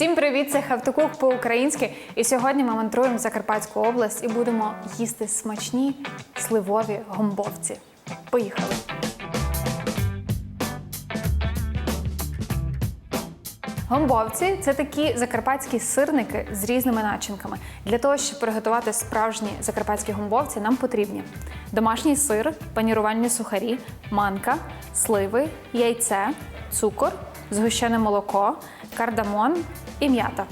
Всім привіт! Це Хавтокук по-українськи. І сьогодні ми мантруємо Закарпатську область і будемо їсти смачні сливові гомбовці. Поїхали! Гомбовці це такі закарпатські сирники з різними начинками. Для того, щоб приготувати справжні закарпатські гомбовці, нам потрібні домашній сир, панірувальні сухарі, манка, сливи, яйце, цукор, згущене молоко, кардамон і м'ята.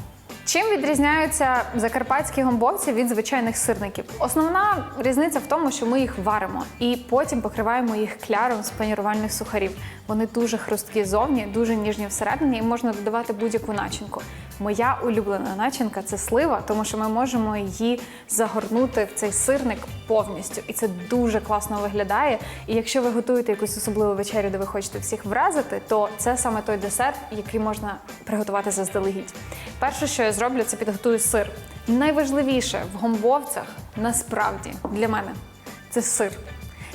Чим відрізняються закарпатські гомбовці від звичайних сирників? Основна різниця в тому, що ми їх варимо і потім покриваємо їх кляром з панірувальних сухарів. Вони дуже хрусткі зовні, дуже ніжні всередині, і можна додавати будь-яку начинку. Моя улюблена начинка це слива, тому що ми можемо її загорнути в цей сирник повністю, і це дуже класно виглядає. І якщо ви готуєте якусь особливу вечерю, де ви хочете всіх вразити, то це саме той десерт, який можна приготувати заздалегідь. Перше, що я зроблю, це підготую сир. Найважливіше в гомбовцях насправді для мене це сир.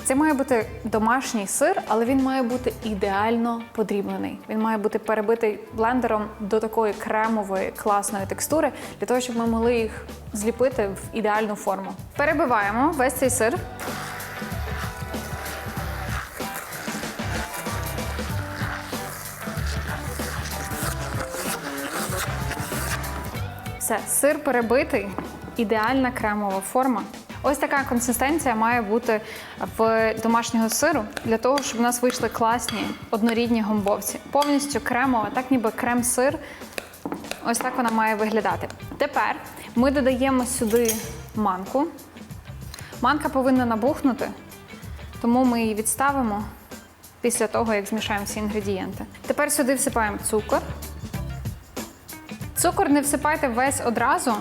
Це має бути домашній сир, але він має бути ідеально подрібнений. Він має бути перебитий блендером до такої кремової класної текстури, для того, щоб ми могли їх зліпити в ідеальну форму. Перебиваємо весь цей сир. Все, сир перебитий, ідеальна кремова форма. Ось така консистенція має бути в домашнього сиру для того, щоб у нас вийшли класні однорідні гомбовці. Повністю кремова, так ніби крем-сир. Ось так вона має виглядати. Тепер ми додаємо сюди манку. Манка повинна набухнути, тому ми її відставимо після того, як змішаємо всі інгредієнти. Тепер сюди всипаємо цукор. Цукор не всипайте весь одразу.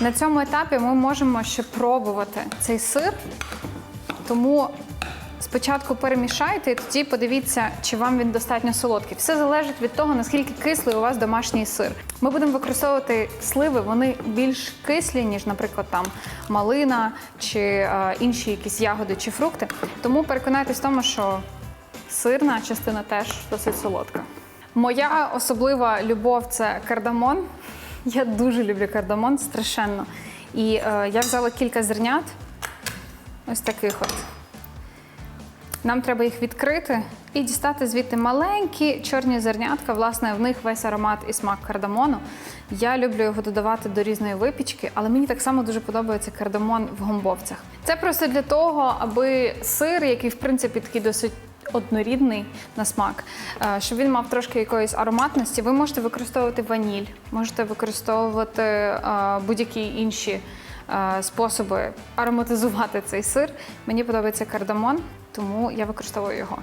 На цьому етапі ми можемо ще пробувати цей сир, тому спочатку перемішайте і тоді подивіться, чи вам він достатньо солодкий. Все залежить від того, наскільки кислий у вас домашній сир. Ми будемо використовувати сливи, вони більш кислі, ніж, наприклад, там малина чи е, інші якісь ягоди чи фрукти. Тому переконайтесь в тому, що сирна частина теж досить солодка. Моя особлива любов це кардамон. Я дуже люблю кардамон, страшенно. І е, я взяла кілька зернят, ось таких от. Нам треба їх відкрити і дістати звідти маленькі чорні зернятка. Власне, в них весь аромат і смак кардамону. Я люблю його додавати до різної випічки, але мені так само дуже подобається кардамон в гомбовцях. Це просто для того, аби сир, який в принципі такий досить однорідний на смак, е, щоб він мав трошки якоїсь ароматності. Ви можете використовувати ваніль, можете використовувати е, будь-які інші е, способи ароматизувати цей сир. Мені подобається кардамон, тому я використовую його.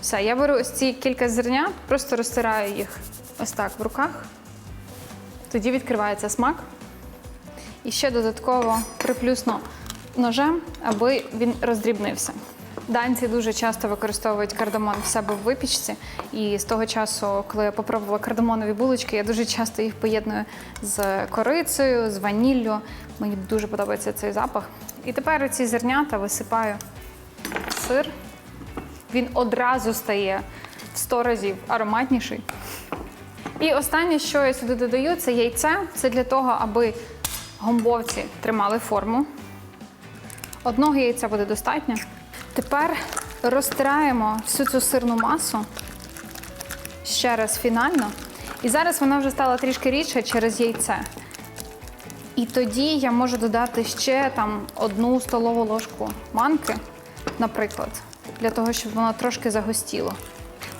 Все, я беру ось ці кілька зернят, просто розтираю їх ось так в руках. Тоді відкривається смак. І ще додатково приплюсну ножем, аби він роздрібнився. Данці дуже часто використовують кардамон в себе в випічці. І з того часу, коли я попробувала кардамонові булочки, я дуже часто їх поєдную з корицею, з ваніллю. Мені дуже подобається цей запах. І тепер ці зернята висипаю сир. Він одразу стає в 100 разів ароматніший. І останнє, що я сюди додаю, це яйце. Це для того, аби гомбовці тримали форму. Одного яйця буде достатньо. Тепер розтираємо всю цю сирну масу ще раз фінально. І зараз вона вже стала трішки рідша через яйце. І тоді я можу додати ще там одну столову ложку манки, наприклад, для того, щоб воно трошки загустіло.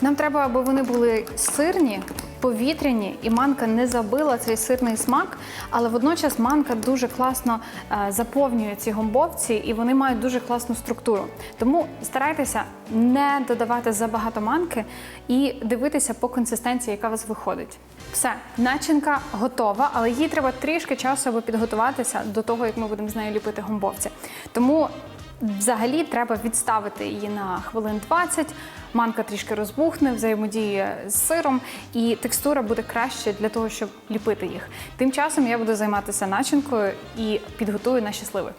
Нам треба, аби вони були сирні, повітряні, і манка не забила цей сирний смак, але водночас манка дуже класно е, заповнює ці гомбовці, і вони мають дуже класну структуру. Тому старайтеся не додавати забагато манки і дивитися по консистенції, яка у вас виходить. Все, начинка готова, але їй треба трішки часу, аби підготуватися до того, як ми будемо з нею ліпити гомбовці. Тому Взагалі треба відставити її на хвилин 20, манка трішки розбухне, взаємодіє з сиром, і текстура буде краще для того, щоб ліпити їх. Тим часом я буду займатися начинкою і підготую наші сливи.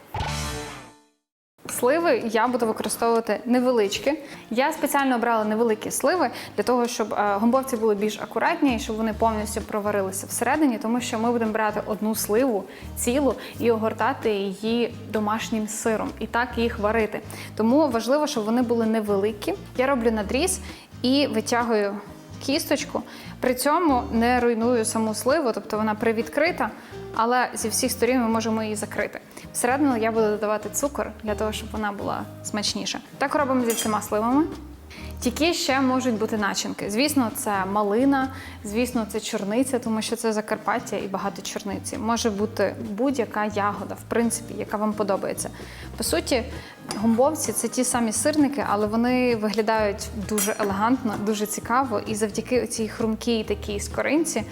Сливи я буду використовувати невеличкі. Я спеціально обрала невеликі сливи для того, щоб е, гомбовці були більш акуратні, і щоб вони повністю проварилися всередині, тому що ми будемо брати одну сливу цілу і огортати її домашнім сиром, і так їх варити. Тому важливо, щоб вони були невеликі. Я роблю надріз і витягую кісточку. При цьому не руйную саму сливу, тобто вона привідкрита, але зі всіх сторін ми можемо її закрити. Всередину я буду додавати цукор для того, щоб вона була смачніша. Так робимо зі всіма сливами. Які ще можуть бути начинки? Звісно, це малина, звісно, це чорниця, тому що це Закарпаття і багато чорниці. Може бути будь-яка ягода, в принципі, яка вам подобається. По суті, гумбовці це ті самі сирники, але вони виглядають дуже елегантно, дуже цікаво. І завдяки цій хрумкій такій скоринці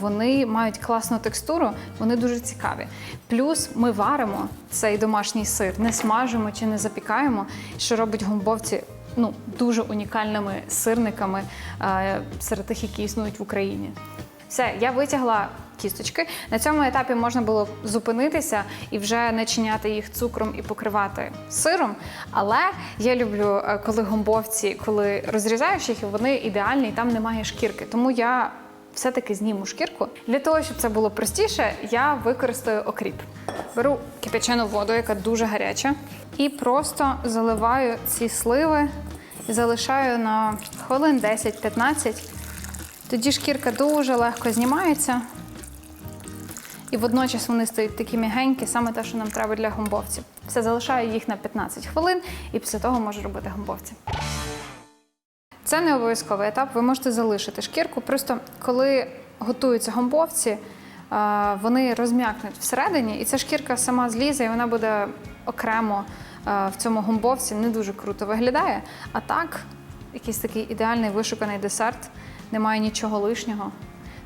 вони мають класну текстуру, вони дуже цікаві. Плюс ми варимо цей домашній сир, не смажимо чи не запікаємо, що робить гумбовці ну, дуже унікальними сирниками е, серед тих, які існують в Україні. Все, я витягла кісточки. На цьому етапі можна було зупинитися і вже начиняти їх цукром і покривати сиром. Але я люблю, е, коли гомбовці, коли розрізаєш їх, вони ідеальні, і там немає шкірки. Тому я все-таки зніму шкірку. Для того, щоб це було простіше, я використаю окріп. Беру кипячену воду, яка дуже гаряча, і просто заливаю ці сливи і залишаю на хвилин 10-15. Тоді шкірка дуже легко знімається. І водночас вони стають такі м'ягенькі, саме те, що нам треба для гомбовців. Все залишаю їх на 15 хвилин, і після того можу робити гомбовці. Це не обов'язковий етап. Ви можете залишити шкірку. Просто коли готуються гомбовці, е, вони розм'якнуть всередині, і ця шкірка сама злізе, і вона буде окремо е, в цьому гомбовці. Не дуже круто виглядає. А так, якийсь такий ідеальний вишуканий десерт, немає нічого лишнього.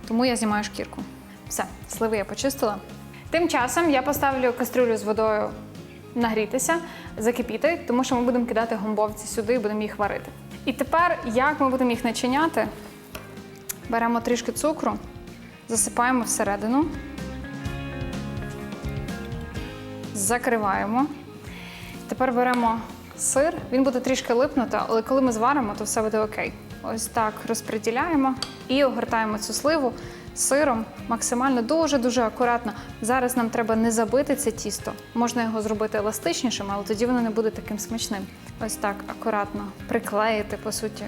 Тому я знімаю шкірку. Все, сливи я почистила. Тим часом я поставлю кастрюлю з водою нагрітися, закипіти, тому що ми будемо кидати гомбовці сюди і будемо їх варити. І тепер, як ми будемо їх начиняти? Беремо трішки цукру, засипаємо всередину, закриваємо. Тепер беремо сир, він буде трішки липнути, але коли ми зваримо, то все буде окей. Ось так розподіляємо і огортаємо цю сливу сиром максимально дуже-дуже акуратно. Зараз нам треба не забити це тісто. Можна його зробити еластичнішим, але тоді воно не буде таким смачним. Ось так акуратно приклеїти, по суті,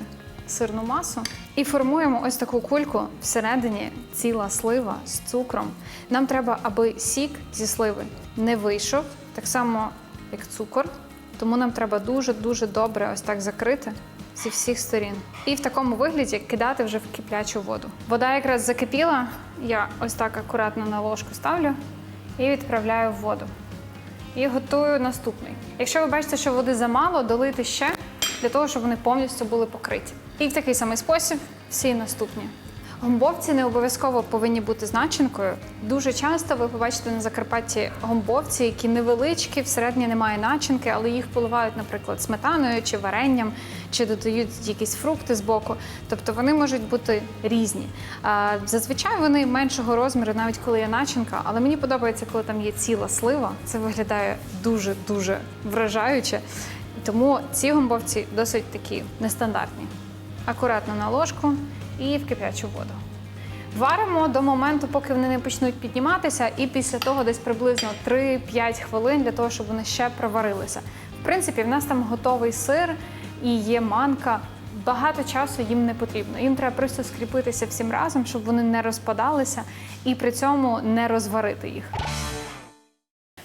сирну масу. І формуємо ось таку кульку всередині ціла слива з цукром. Нам треба, аби сік зі сливи не вийшов, так само як цукор. Тому нам треба дуже-дуже добре ось так закрити зі всіх сторін. І в такому вигляді кидати вже в киплячу воду. Вода якраз закипіла, я ось так акуратно на ложку ставлю і відправляю в воду. І готую наступний. Якщо ви бачите, що води замало, долити ще для того, щоб вони повністю були покриті. І в такий самий спосіб всі наступні. Гомбовці не обов'язково повинні бути з начинкою. Дуже часто ви побачите на Закарпатті гомбовці, які невеличкі, всередині немає начинки, але їх поливають, наприклад, сметаною чи варенням, чи додають якісь фрукти з боку. Тобто вони можуть бути різні. Зазвичай вони меншого розміру, навіть коли є начинка, але мені подобається, коли там є ціла слива. Це виглядає дуже дуже вражаюче. Тому ці гомбовці досить такі нестандартні. Акуратно на ложку і в кип'ячу воду. Варимо до моменту, поки вони не почнуть підніматися, і після того десь приблизно 3-5 хвилин для того, щоб вони ще проварилися. В принципі, в нас там готовий сир і є манка. Багато часу їм не потрібно. Їм треба просто скріпитися всім разом, щоб вони не розпадалися і при цьому не розварити їх.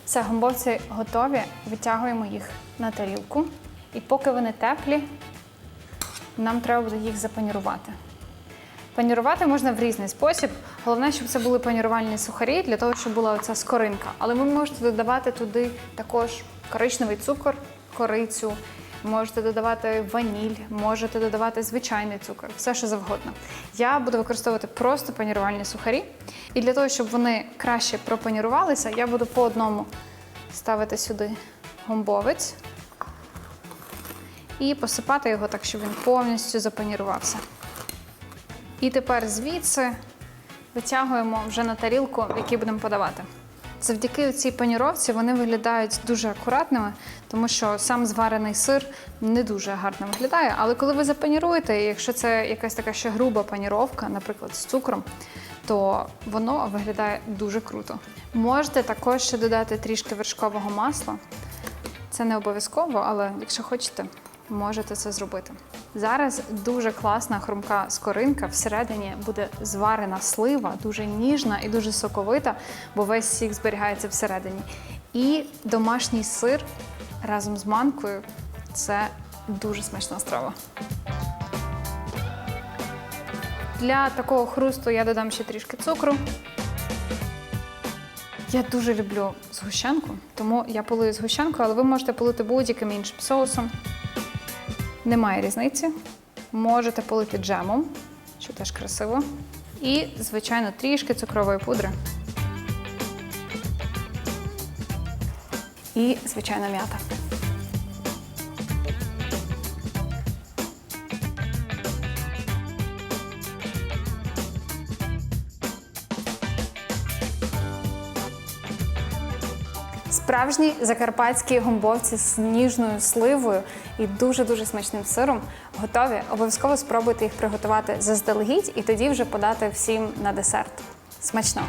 Все, гомбовці готові. Витягуємо їх на тарілку. І поки вони теплі, нам треба буде їх запанірувати. Панірувати можна в різний спосіб. Головне, щоб це були панірувальні сухарі, для того, щоб була оця скоринка. Але ви можете додавати туди також коричневий цукор, корицю, можете додавати ваніль, можете додавати звичайний цукор, все що завгодно. Я буду використовувати просто панірувальні сухарі. І для того, щоб вони краще пропанірувалися, я буду по одному ставити сюди гомбовець і посипати його так, щоб він повністю запанірувався. І тепер звідси витягуємо вже на тарілку, в будемо подавати. Завдяки цій паніровці вони виглядають дуже акуратними, тому що сам зварений сир не дуже гарно виглядає. Але коли ви запаніруєте, якщо це якась така ще груба паніровка, наприклад, з цукром, то воно виглядає дуже круто. Можете також ще додати трішки вершкового масла. Це не обов'язково, але якщо хочете, можете це зробити. Зараз дуже класна хрумка скоринка. Всередині буде зварена слива, дуже ніжна і дуже соковита, бо весь сік зберігається всередині. І домашній сир разом з манкою це дуже смачна страва. Для такого хрусту я додам ще трішки цукру. Я дуже люблю згущенку, тому я полую згущенкою, але ви можете полити будь-яким іншим соусом. Немає різниці. Можете полити джемом, що теж красиво. І, звичайно, трішки цукрової пудри. І, звичайно, м'ята. Справжні закарпатські гомбовці з ніжною сливою і дуже-дуже смачним сиром готові. Обов'язково спробуйте їх приготувати заздалегідь і тоді вже подати всім на десерт. Смачного!